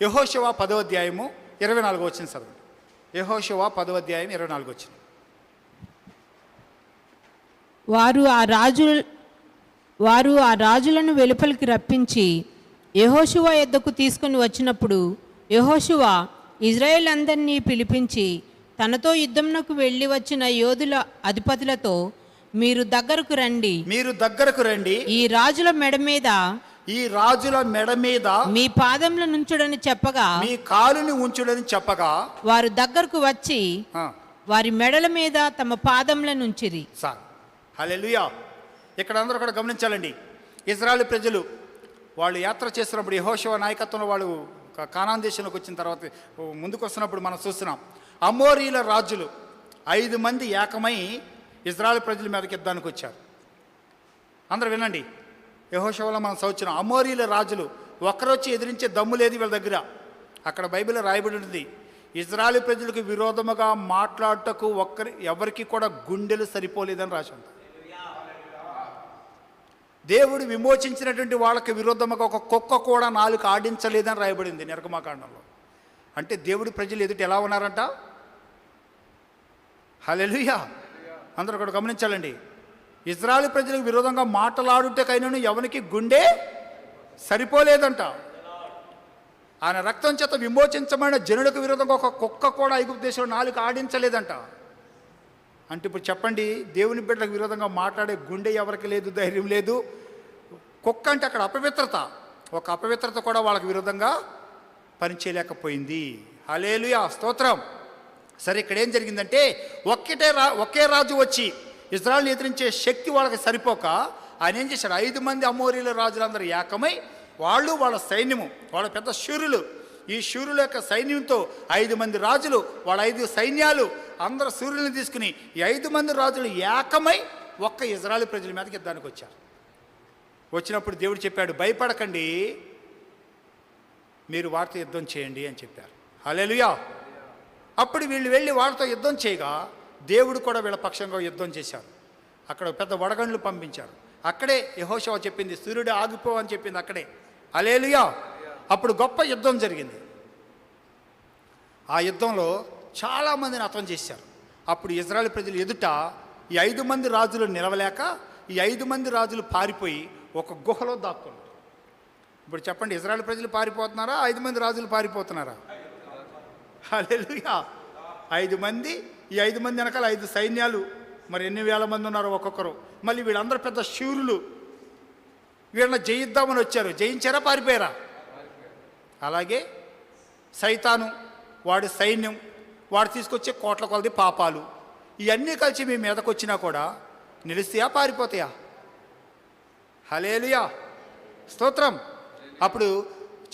యహోశివ పదో అధ్యాయము ఇరవై నాలుగు వచ్చిన చదవండి యహోశివ పదో అధ్యాయం ఇరవై నాలుగు వచ్చిన. వారు ఆ రాజు వారు ఆ రాజులను వెలుపలికి రప్పించి యెహోషువ యొద్దకు తీసుకుని వచ్చినప్పుడు యెహోషువ ఇజ్రాయేల్ అందరినీ పిలిపించి తనతో యుద్ధంనకు వెళ్ళి వచ్చిన యోధుల అధిపతులతో మీరు దగ్గరకు రండి. మీరు దగ్గరకు రండి. ఈ రాజుల మెడ మీద ఈ రాజుల మెడ మీద మీ పాదముల నుంచుడని చెప్పగా మీ కాలుని ఉంచుడని చెప్పగా వారు దగ్గరకు వచ్చి వారి మెడల మీద తమ పాదముల నుంచిరి. సార్ హల్లెలూయా. ఇక్కడ అందరూ కూడా గమనించాలండి. ఇజ్రాయెల్ ప్రజలు వాళ్ళు యాత్ర చేస్తున్నప్పుడు యెహోషువ నాయకత్వంలో వాళ్ళు కానాన్ దేశంలోకి వచ్చిన తర్వాత ముందుకు వస్తున్నప్పుడు మనం చూస్తున్నాం. అమోరీల రాజులు ఐదు మంది ఏకమై ఇజ్రాయెల్ ప్రజల మీదకి యుద్ధానికి వచ్చారు. అందరూ వినండి. యహోషవలో మనం చదువుతున్నాం అమోరీల రాజులు ఒక్కరొచ్చి ఎదిరించే దమ్ము లేదు వీళ్ళ దగ్గర. అక్కడ బైబిల్లో రాయబడి ఉంది ఇజ్రాయల్ ప్రజలకు విరోధముగా మాట్లాడుటకు ఒక్కరి ఎవరికి కూడా గుండెలు సరిపోలేదని రాశాం దేవుడు విమోచించినటువంటి వాళ్ళకి విరోధముగా ఒక కుక్క కూడా నాలుగు ఆడించలేదని రాయబడింది నిర్గమాకాండంలో అంటే దేవుడి ప్రజలు ఎదుటి ఎలా ఉన్నారంట? హలెలుయా అందరూ కూడా గమనించాలండి. ఇజ్రాయల్ ప్రజలకు విరోధంగా మాటలాడుటకైనను ఎవరికి గుండె సరిపోలేదంట. ఆయన రక్తం చేత విమోచించమైన జనులకు విరోధంగా ఒక కుక్క కూడా ఐగుప్తు దేశంలో నాలుగు ఆడించలేదంట. అంటే ఇప్పుడు చెప్పండి దేవుని బిడ్డలకు విరోధంగా మాట్లాడే గుండె ఎవరికి లేదు ధైర్యం లేదు. కుక్క అంటే అక్కడ అపవిత్రత. ఒక అపవిత్రత కూడా వాళ్ళకి విరోధంగా పనిచేయలేకపోయింది. హలేలుయా స్తోత్రం. సరే ఇక్కడ ఏం జరిగిందంటే ఒక్కటే రా ఒకే రాజు వచ్చి ఇజ్రాయల్ని ఎదిరించే శక్తి వాళ్ళకి సరిపోక ఆయన ఏం చేశాడు? ఐదు మంది అమోరీల రాజులందరూ ఏకమై వాళ్ళు వాళ్ళ సైన్యము వాళ్ళ పెద్ద శూరులు. ఈ శూరుల యొక్క సైన్యంతో ఐదు మంది రాజులు వాళ్ళ ఐదు సైన్యాలు అందరు సూర్యులను తీసుకుని ఈ ఐదు మంది రాజులు ఏకమై ఒక్క ఇజ్రాయల్ ప్రజల మీదకి యుద్ధానికి వచ్చారు. వచ్చినప్పుడు దేవుడు చెప్పాడు భయపడకండి. మీరు వారితో యుద్ధం చేయండి అని చెప్పారు. హలెలుయా అప్పుడు వీళ్ళు వెళ్ళి వాళ్ళతో యుద్ధం చేయగా దేవుడు కూడా వీళ్ళ పక్షంగా యుద్ధం చేశారు. అక్కడ పెద్ద వడగండ్లు పంపించారు. అక్కడే యహోషవ చెప్పింది సూర్యుడు ఆగిపో అని చెప్పింది అక్కడే. అలేలుయా అప్పుడు గొప్ప యుద్ధం జరిగింది. ఆ యుద్ధంలో చాలామందిని అతం చేశారు. అప్పుడు ఇజ్రాయెల్ ప్రజలు ఎదుట ఈ ఐదు మంది రాజులు నిలవలేక ఈ ఐదు మంది రాజులు పారిపోయి ఒక గుహలో దాక్కున్నారు. ఇప్పుడు చెప్పండి ఇజ్రాయెల్ ప్రజలు పారిపోతున్నారా? ఐదు మంది రాజులు పారిపోతున్నారా? అలేలుయా ఐదు మంది ఈ ఐదు మంది వెనకాల ఐదు సైన్యాలు మరి ఎన్ని వేల మంది ఉన్నారో ఒక్కొక్కరు. మళ్ళీ వీళ్ళందరూ పెద్ద శూరులు. వీళ్ళని జయిద్దామని వచ్చారు. జయించారా? పారిపోయారా? అలాగే సైతాను వాడి సైన్యం వాడు తీసుకొచ్చే కోట్ల కొలది పాపాలు ఇవన్నీ కలిసి మీ మీదకు వచ్చినా కూడా నిలుస్తాయా? పారిపోతాయా? హలేలుయా స్తోత్రం! అప్పుడు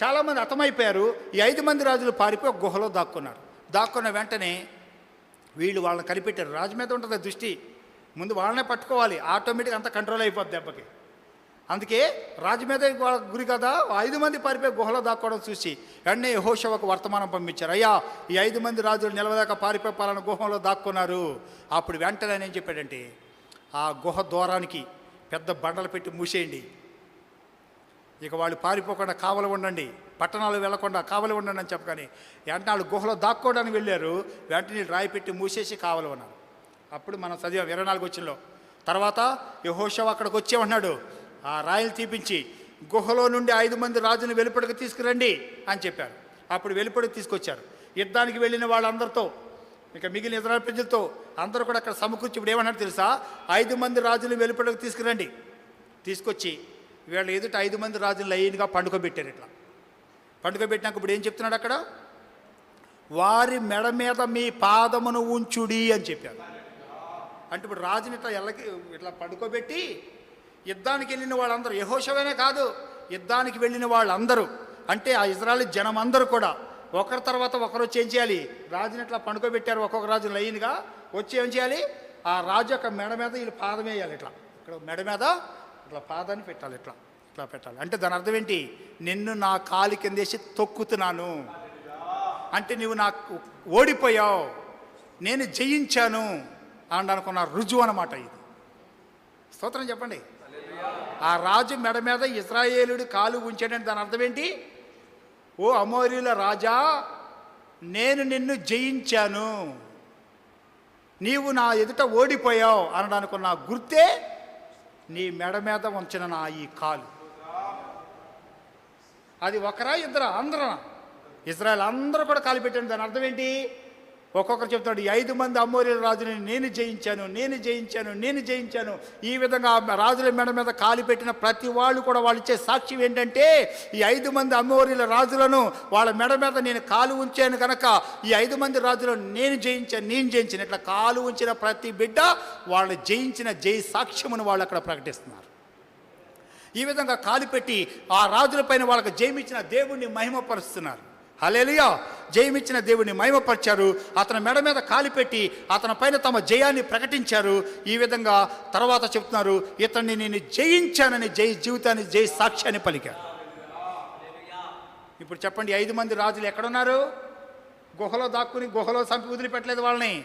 చాలామంది అర్థమైపోయారు ఈ ఐదు మంది రాజులు పారిపోయి గుహలో దాక్కున్నారు. దాక్కున్న వెంటనే వీళ్ళు వాళ్ళని కనిపెట్టారు. రాజు మీద ఉంటుంది దృష్టి. ముందు వాళ్ళనే పట్టుకోవాలి. ఆటోమేటిక్ అంత కంట్రోల్ అయిపోద్ది దెబ్బకి. అందుకే రాజు మీద గురి కదా. ఐదు మంది పారిపోయి గుహలో దాక్కోవడం చూసి వెంటనే యెహోషువకు వర్తమానం పంపించారు. అయ్యా ఈ ఐదు మంది రాజులు నిలవదాకా పారిపోయి గుహలో దాక్కున్నారు. అప్పుడు వెంటనే ఏం చెప్పాడంటే ఆ గుహ దూరానికి పెద్ద బండలు పెట్టి మూసేయండి. ఇక వాళ్ళు పారిపోకుండా కావలి ఉండండి. పట్టణాలు వెళ్ళకుండా కావలి ఉండండి అని చెప్పగానే వెంటనే గుహలో దాక్కోవడానికి వెళ్ళారు. వెంటనే రాయి పెట్టి మూసేసి కావలి ఉన్నారు. అప్పుడు మనం చదివాం ఇరవై నాలుగు వచ్చినలో. తర్వాత యహోషవ అక్కడికి వచ్చే ఉన్నాడు ఆ రాయిలు తీపించి గుహలో నుండి ఐదు మంది రాజుని వెలుపడికి తీసుకురండి అని చెప్పారు. అప్పుడు వెలుపడికి తీసుకొచ్చారు. యుద్ధానికి వెళ్ళిన వాళ్ళందరితో ఇక మిగిలిన ఇతర ప్రజలతో అందరూ కూడా అక్కడ సమకూర్చి ఇప్పుడు ఏమన్నారు తెలుసా? ఐదు మంది రాజులు వెలుపడికి తీసుకురండి. తీసుకొచ్చి వీళ్ళ ఎదుట ఐదు మంది రాజులు లైన్గా పండుకోబెట్టారు ఇట్లా. పండుకోబెట్టినాక ఇప్పుడు ఏం చెప్తున్నాడు అక్కడ? వారి మెడ మీద మీ పాదమును ఉంచుడి అని చెప్పారు అంటే ఇప్పుడు రాజుని ఇట్లా ఎల్లకి ఇట్లా పండుకోబెట్టి యుద్ధానికి వెళ్ళిన వాళ్ళందరూ యహోషవనే కాదు యుద్ధానికి వెళ్ళిన వాళ్ళందరూ. అంటే ఆ ఇజ్రాయల్ జనం అందరూ కూడా ఒకరి తర్వాత ఒకరు వచ్చి ఏం చేయాలి? రాజుని ఇట్లా పండుకోబెట్టారు ఒక్కొక్క రాజు లైన్గా వచ్చి ఏం చేయాలి? ఆ రాజు యొక్క మెడ మీద వీళ్ళు పాదం వేయాలి ఇట్లా. ఇక్కడ మెడ మీద ఇట్లా పాదాన్ని పెట్టాలి ఇట్లా. ఇట్లా పెట్టాలి. అంటే దాని అర్థం ఏంటి? నిన్ను నా కాలి కిందేసి తొక్కుతున్నాను. అంటే నువ్వు నాకు ఓడిపోయావు. నేను జయించాను అనడానుకున్న రుజువు అనమాట ఇది. స్తోత్రం చెప్పండి. ఆ రాజు మెడ మీద ఇజ్రాయేలుడు కాలు ఉంచాడని దాని అర్థం ఏంటి? ఓ అమోరీల రాజా నేను నిన్ను జయించాను. నీవు నా ఎదుట ఓడిపోయావు అనడానికి నా గుర్తే నీ మెడ మీద ఉంచిన నా ఈ కాలు. అది ఒకరా ఇద్దరా? అందరం ఇజ్రాయల్ అందరూ కూడా కాలిపెట్టాను దాని అర్థం ఏంటి? ఒక్కొక్కరు చెప్తాడు ఈ ఐదు మంది అమ్మోరియల రాజుని నేను జయించాను నేను జయించాను నేను జయించాను. ఈ విధంగా రాజుల మెడ మీద కాలు పెట్టిన ప్రతి వాళ్ళు కూడా వాళ్ళు ఇచ్చే సాక్ష్యం ఏంటంటే ఈ ఐదు మంది అమ్మోరియల రాజులను వాళ్ళ మెడ మీద నేను కాలు ఉంచాను కనుక ఈ ఐదు మంది రాజులను నేను జయించాను నేను జయించాను. ఇట్లా కాలు ఉంచిన ప్రతి బిడ్డ వాళ్ళు జయించిన జై సాక్ష్యమును వాళ్ళు అక్కడ ప్రకటిస్తున్నారు. ఈ విధంగా కాలు పెట్టి ఆ రాజులపైన వాళ్ళకి జయమిచ్చిన దేవుణ్ణి మహిమపరుస్తున్నారు. హలేలుయా జయమిచ్చిన దేవుణ్ణి మహిమపరిచారు. అతని మెడ మీద కాలు పెట్టి అతని పైన తమ జయాన్ని ప్రకటించారు. ఈ విధంగా తర్వాత చెప్తున్నారు ఇతన్ని నేను జయించానని జై జీవితాన్ని జై సాక్ష్యాన్ని పలికారు. ఇప్పుడు చెప్పండి ఐదు మంది రాజులు ఎక్కడున్నారు? గుహలో దాక్కుని గుహలో చంపి వదిలిపెట్టలేదు వాళ్ళని.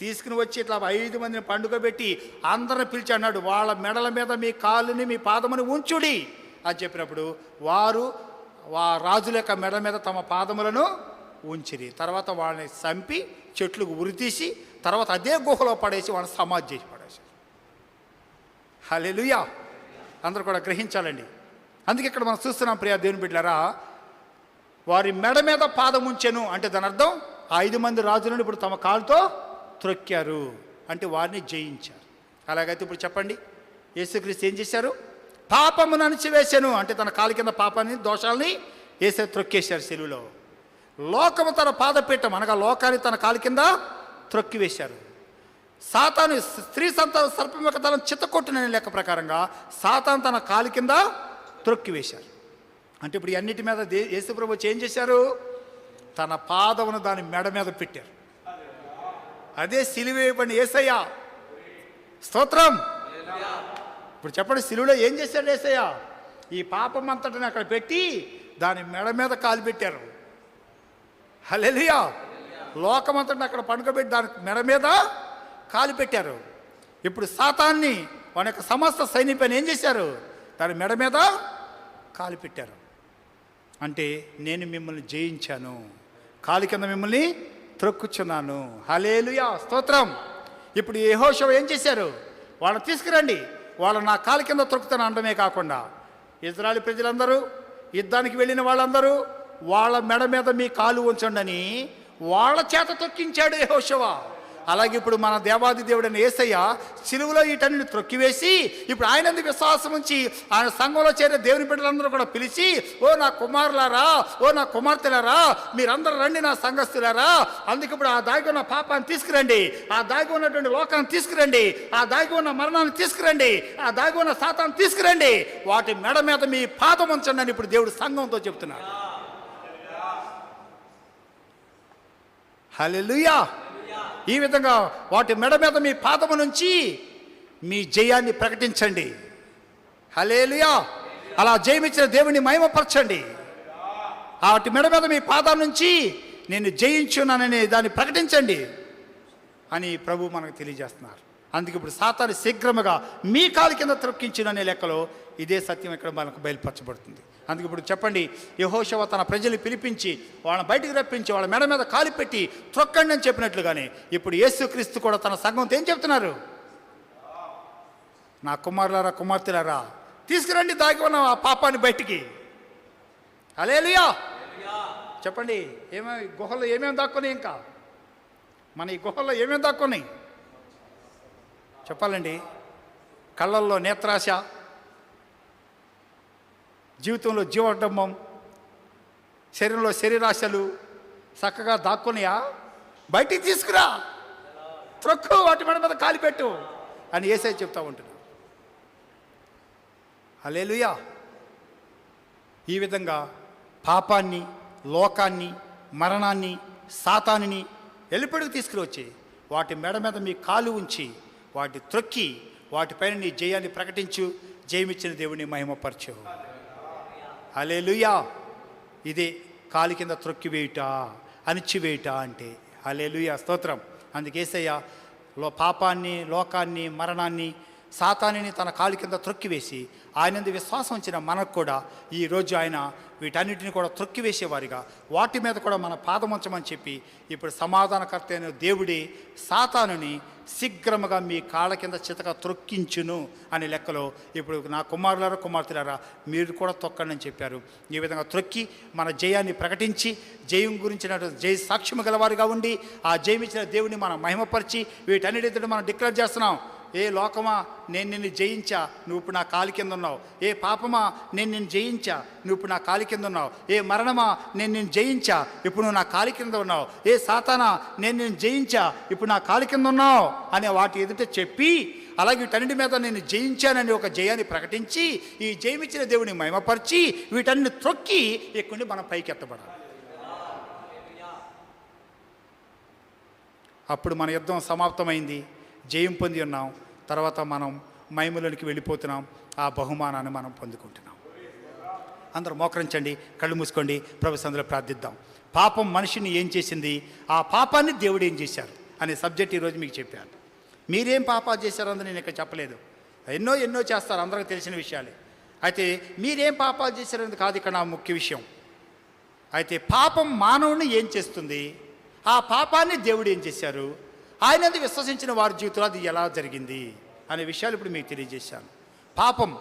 తీసుకుని వచ్చి ఇట్లా ఐదు మందిని పండుగ పెట్టి అందరిని పిలిచి అన్నాడు వాళ్ళ మెడల మీద మీ కాలుని మీ పాదముని ఉంచుడి అని చెప్పినప్పుడు వారు వా రాజుల యొక్క మెడ మీద తమ పాదములను ఉంచిరి. తర్వాత వాళ్ళని చంపి చెట్లకు ఉరితీసి తర్వాత అదే గుహలో పడేసి వాళ్ళని సమాధి చేసి పడేసి హలెలుయా అందరూ కూడా గ్రహించాలండి. అందుకే ఇక్కడ మనం చూస్తున్నాం ప్రియా దేవుని బిడ్డారా వారి మెడ మీద పాదం ఉంచెను అంటే దాని అర్థం ఐదు మంది రాజులను ఇప్పుడు తమ కాలుతో త్రొక్కారు అంటే వారిని జయించారు. అలాగైతే ఇప్పుడు చెప్పండి యేసుక్రీస్తు ఏం చేశారు? పాపమును అణిచివేశాను అంటే తన కాలు కింద పాపాన్ని దోషాలని వేసే త్రొక్కేశారు సెలువులో లోకము తన పాదపీఠం అనగా లోకాన్ని తన కాలు కింద త్రొక్కివేశారు. సాతాను స్త్రీ సంత సర్పం యొక్క తలను చిత్తకొట్టిన లెక్క ప్రకారంగా సాతాను తన కాలు కింద త్రొక్కివేశారు. అంటే ఇప్పుడు అన్నిటి మీద దే యేసుప్రభు ఏం చేశారు? తన పాదమును దాని మెడ మీద పెట్టారు. అదే సిలువేయబడిన ఏసయ్య. స్తోత్రం. ఇప్పుడు చెప్పండి సిలువలో ఏం చేశాడు ఏసయ్య? ఈ పాపం అంతటిని అక్కడ పెట్టి దాని మెడ మీద కాలు పెట్టారు. హలెలియా లోకమంతటిని అక్కడ పండుగబెట్టి దాని మెడ మీద కాలు పెట్టారు. ఇప్పుడు సాతాన్ని వాని యొక్క సమస్త సైనికుని ఏం చేశారు? దాని మెడ మీద కాలు పెట్టారు. అంటే నేను మిమ్మల్ని జయించాను. కాలు కింద మిమ్మల్ని త్రొక్కుచున్నాను. హలేలుయా స్తోత్రం. ఇప్పుడు యెహోషువ ఏం చేశారు? వాళ్ళని తీసుకురండి. వాళ్ళు నా కాలు కింద త్రొక్కుతాను అనడమే కాకుండా. ఇజ్రాయల్ ప్రజలందరూ యుద్ధానికి వెళ్ళిన వాళ్ళందరూ వాళ్ళ మెడ మీద మీ కాలు ఉంచండి అని వాళ్ళ చేత తొక్కించాడు యెహోషువ. అలాగే ఇప్పుడు మన దేవాది దేవుడైన ఏసయ్య సిలువలో వీటన్నిటిని త్రొక్కివేసి ఇప్పుడు ఆయన విశ్వాసం ఉంచి ఆయన సంఘంలో చేరే దేవుని బిడ్డలందరూ కూడా పిలిచి ఓ నా కుమారులారా ఓ నా కుమార్తెలారా మీరందరూ రండి నా సంఘస్థులారా అందుకే ఇప్పుడు ఆ దాగి ఉన్న పాపాన్ని తీసుకురండి ఆ దాగి ఉన్నటువంటి లోకాన్ని తీసుకురండి ఆ దాగి ఉన్న మరణాన్ని తీసుకురండి ఆ దాగి ఉన్న సాతాన్ని తీసుకురండి వాటి మెడ మీద మీ పాదం ఉంచండి అని ఇప్పుడు దేవుడు సంఘంతో చెప్తున్నారు. హల్లెలూయా! ఈ విధంగా వాటి మెడ మీద మీ పాదము నుంచి మీ జయాన్ని ప్రకటించండి. హలేలుయా అలా జయమిచ్చిన దేవుని మహిమపరచండి. వాటి మెడ మీద మీ పాదం నుంచి నేను జయించున్నాననే దాన్ని ప్రకటించండి అని ప్రభు మనకు తెలియజేస్తున్నారు. అందుకే ఇప్పుడు సాతాను శీఘ్రముగా మీ కాలు కింద త్రొక్కించుననే లెక్కలో ఇదే సత్యం ఇక్కడ మనకు బయలుపరచబడుతుంది. అందుకు ఇప్పుడు చెప్పండి యహోశవ తన ప్రజలు పిలిపించి వాళ్ళని బయటికి రప్పించి వాళ్ళ మెడ మీద కాలు పెట్టి త్రొక్కండి అని చెప్పినట్లుగానే ఇప్పుడు యేసుక్రీస్తు కూడా తన సంఘంతో ఏం చెప్తున్నారు? నా కుమారులారా కుమార్తెలారా తీసుకురండి దాగి ఉన్న ఆ పాపాన్ని బయటికి. అలేలుయా చెప్పండి ఏమేమి గుహల్లో ఏమేమి దాక్కున్నాయి ఇంకా? మన ఈ గుహల్లో ఏమేమి దాక్కున్నాయి? చెప్పాలండి కళ్ళల్లో నేత్రాశ జీవితంలో జీవడంబం శరీరంలో శరీరాశలు చక్కగా దాక్కున్నాయా? బయటికి తీసుకురా. త్రొక్కు వాటి మెడ మీద కాలిపెట్టు అని ఏసై చెప్తా ఉంటున్నాడు. అలేలుయా ఈ విధంగా పాపాన్ని లోకాన్ని మరణాన్ని సాతానిని ఎలుపెడుకు తీసుకురొచ్చి వాటి మెడ మీద మీ కాలు ఉంచి వాటి త్రొక్కి వాటిపైన నీ జయాన్ని ప్రకటించు. జయమిచ్చిన దేవుని మహిమపరచు. హలేలుయా ఇది కాలి కింద త్రొక్కివేయుట అణిచివేయుట అంటే హలేలుయా స్తోత్రం. అందుకేసయ్య లో పాపాన్ని లోకాన్ని మరణాన్ని సాతానిని తన కాలు కింద త్రొక్కివేసి ఆయనందు విశ్వాసం ఉంచిన మనకు కూడా ఈరోజు ఆయన వీటన్నిటిని కూడా త్రొక్కివేసేవారిగా. వాటి మీద కూడా మన పాదం ఉంచమని చెప్పి ఇప్పుడు సమాధానకర్త అయిన దేవుడి సాతానుని శీఘ్రముగా మీ కాళ్ళ కింద చితక త్రొక్కించును అనే లెక్కలో ఇప్పుడు నా కుమారులారా కుమార్తెలారా మీరు కూడా తొక్కండి అని చెప్పారు. ఈ విధంగా త్రొక్కి మన జయాన్ని ప్రకటించి జయం గురించిన జయ సాక్ష్యము గలవారిగా ఉండి ఆ జయమిచ్చిన దేవుని మనం మహిమపరిచి వీటన్నిటితో మనం డిక్లేర్ చేస్తున్నాం. ఏ లోకమా నేను నిన్ను జయించా నువ్వు ఇప్పుడు నా కాలి కింద ఉన్నావు. ఏ పాపమా నేను నిన్ను జయించా నువ్వు ఇప్పుడు నా కాలి కింద ఉన్నావు. ఏ మరణమా నేను నిన్ను జయించా ఇప్పుడు నువ్వు నా కాలి కింద ఉన్నావు. ఏ సాతానా నేను నిన్ను జయించా ఇప్పుడు నా కాలి కింద ఉన్నావు అనే వాటి ఎదుట చెప్పి అలాగే వీటన్నిటి మీద నేను జయించానని ఒక జయాన్ని ప్రకటించి ఈ జయమిచ్చిన దేవుని మహిమపరిచి వీటన్ని త్రొక్కి ఎక్కుండి మనం పైకి ఎత్తబడాలి అప్పుడు మన యుద్ధం సమాప్తమైంది. జయం పొంది ఉన్నాం. తర్వాత మనం మైములకి వెళ్ళిపోతున్నాం. ఆ బహుమానాన్ని మనం పొందుకుంటున్నాం. అందరూ మోకరించండి కళ్ళు మూసుకోండి ప్రభు ప్రార్థిద్దాం. పాపం మనిషిని ఏం చేసింది? ఆ పాపాన్ని దేవుడు ఏం చేశారు? అనే సబ్జెక్ట్ ఈరోజు మీకు చెప్పాను. మీరేం పాపాలు చేశారని నేను ఇక్కడ చెప్పలేదు. ఎన్నో ఎన్నో చేస్తారు అందరికీ తెలిసిన విషయాలే. అయితే మీరేం పాపాలు చేశారనేది కాదు ఇక్కడ నా ముఖ్య విషయం. అయితే పాపం మానవుని ఏం చేస్తుంది? ఆ పాపాన్ని దేవుడు ఏం చేశారు? ఆయనందు విశ్వసించిన వారి జీవితంలో అది ఎలా జరిగింది అనే విషయాలు ఇప్పుడు మీకు తెలియజేశాను. పాపం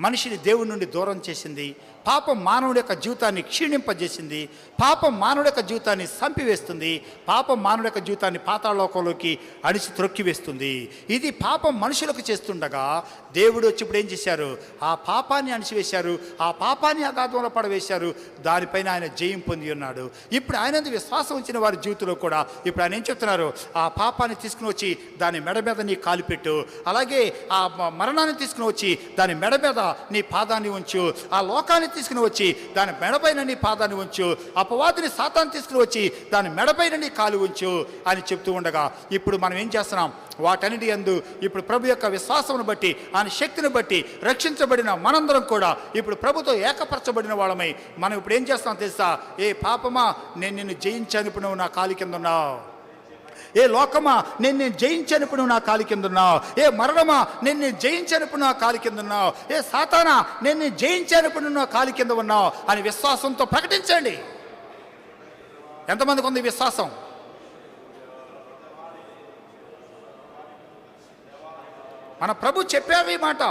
మనిషిని దేవుడి నుండి దూరం చేసింది. పాపం మానవుడి యొక్క జీవితాన్ని క్షీణింపజేసింది పాపం మానవుడి యొక్క జీవితాన్ని సంపివేస్తుంది పాపం మానవుడి యొక్క జీవితాన్ని పాతాళలోకంలోకి అడిచి త్రొక్కివేస్తుంది. ఇది పాపం మనుషులకు చేస్తుండగా దేవుడు వచ్చి ఇప్పుడు ఏం చేశారు? ఆ పాపాన్ని అణిచివేశారు ఆ పాపాన్ని అగాధంలో పడవేశారు దానిపైన ఆయన జయం పొంది ఉన్నాడు. ఇప్పుడు ఆయన విశ్వాసం ఉంచిన వారి జీవితంలో కూడా ఇప్పుడు ఆయన ఏం చెప్తున్నారు? ఆ పాపాన్ని తీసుకుని వచ్చి దాని మెడ మీద నీ కాలు పెట్టు. అలాగే ఆ మరణాన్ని తీసుకుని వచ్చి దాని మెడ మీద నీ పాదాన్ని ఉంచు. ఆ లోకాన్ని తీసుకుని వచ్చి దాని మెడపైన నీ పాదాన్ని ఉంచు. అపవాదిని సాతాన్ని తీసుకుని వచ్చి దాని మెడపైన నీ కాలు ఉంచు అని చెప్తూ ఉండగా ఇప్పుడు మనం ఏం చేస్తున్నాం? వాటన్నిటి యందు ఇప్పుడు ప్రభు యొక్క విశ్వాసమును బట్టి ఆయన శక్తిని బట్టి రక్షించబడిన మనందరం కూడా ఇప్పుడు ప్రభుతో ఏకపరచబడిన వాళ్ళమై మనం ఇప్పుడు ఏం చేస్తాం తెలుసా? ఏ పాపమా నేను నిన్ను జయించాను ఇప్పుడు నువ్వు నా కాలి కింద ఉన్నావు. ఏ లోకమా నేను నేను జయించనిప్పుడు నువ్వు నా కాలి కింద ఉన్నావు ఏ మరణమా నేను నేను జయించనిప్పుడు నా కాలి కింద ఉన్నావు ఏ సాతానా నేను నేను జయించనిప్పుడు నువ్వు నా కాలి కింద ఉన్నావు అని విశ్వాసంతో ప్రకటించండి. ఎంతమందికి ఉంది విశ్వాసం? మన ప్రభు చెప్పావి ఈ మాట.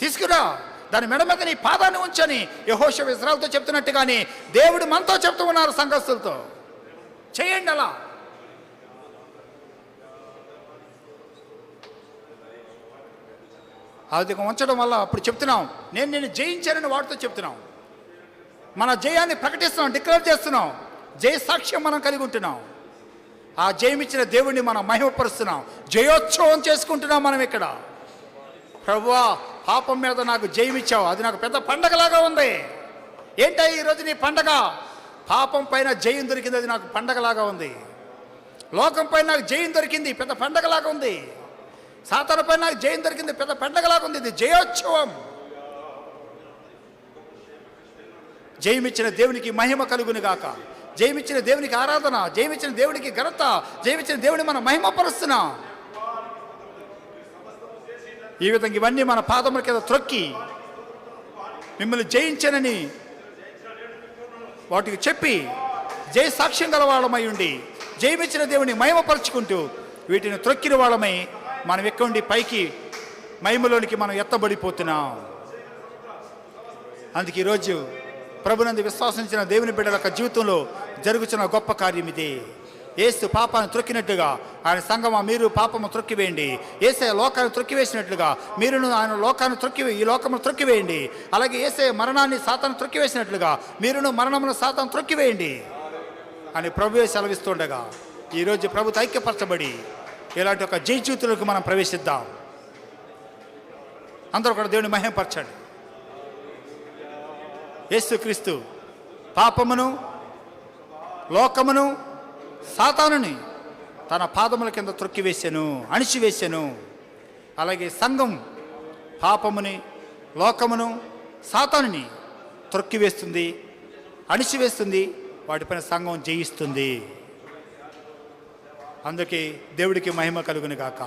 తీసుకురా దాని మెడ మీద నీ పాదాన్ని ఉంచని యహోష ఇజ్రాయల్తో చెప్తున్నట్టుగానే దేవుడు మనతో చెప్తూ ఉన్నారు సంఘస్థులతో. చేయండి అలా. అది ఉంచడం వల్ల అప్పుడు చెప్తున్నాం నేను నేను జయించానని వాటితో చెప్తున్నాం. మన జయాన్ని ప్రకటిస్తున్నాం డిక్లేర్ చేస్తున్నాం. జయ సాక్ష్యం మనం కలిగి ఉంటున్నాం. ఆ జయమిచ్చిన దేవుణ్ణి మనం మహిమపరుస్తున్నాం. జయోత్సవం చేసుకుంటున్నాం మనం ఇక్కడ. ప్రభువా పాపం మీద నాకు జయమిచ్చావు అది నాకు పెద్ద పండగలాగా ఉంది. ఏంటా ఈరోజు నీ పండగ? పాపం పైన జయం దొరికింది అది నాకు పండగలాగా ఉంది. లోకం పైన నాకు జయం దొరికింది పెద్ద పండగలాగా ఉంది. సాతాన నాకు జయం దొరికింది పెద్ద పండగలాగా ఉంది ఇది. జయోత్సవం. జయమిచ్చిన దేవునికి మహిమ కలుగును గాక జయమిచ్చిన దేవునికి ఆరాధన జయమిచ్చిన దేవునికి ఘనత జయమిచ్చిన దేవుని మనం మహిమపరుస్తున్నాం. ఈ విధంగా ఇవన్నీ మన పాదముల కింద త్రొక్కి మిమ్మల్ని జయించనని వాటికి చెప్పి జయ సాక్ష్యం గల వాళ్ళమై ఉండి జయమిచ్చిన దేవుని మహిమపరుచుకుంటూ వీటిని త్రొక్కిన వాళ్ళమై మనం ఎక్కడి పైకి. మహిమలోనికి మనం ఎత్తబడిపోతున్నాం. అందుకే ఈరోజు ప్రభునందు విశ్వాసించిన దేవుని బిడ్డల యొక్క జీవితంలో జరుగుతున్న గొప్ప కార్యం ఇది. ఏసు పాపాన్ని త్రొక్కినట్టుగా ఆయన సంగమా మీరు పాపము త్రొక్కివేయండి. ఏసే లోకాన్ని త్రొక్కివేసినట్లుగా మీరును ఆయన లోకాన్ని త్రొక్కి ఈ లోకమును త్రొక్కివేయండి. అలాగే ఏసే మరణాన్ని సాతాను త్రొక్కివేసినట్లుగా మీరును మరణమును సాతాను త్రొక్కివేయండి. అని ప్రభువే సెలవిస్తుండగా ఈరోజు ప్రభు ఐక్యపరచబడి ఇలాంటి ఒక జై మనం ప్రవేశిద్దాం. అందరూ కూడా దేవుని మహిమపరచండి యేసుక్రీస్తు పాపమును లోకమును సాతానుని తన పాదముల కింద త్రొక్కివేశాను అణిచివేశాను. అలాగే సంఘం పాపముని లోకమును సాతానుని త్రొక్కివేస్తుంది అణిచివేస్తుంది వాటిపైన సంఘం జయిస్తుంది. అందుకే దేవుడికి మహిమ కలుగును గాక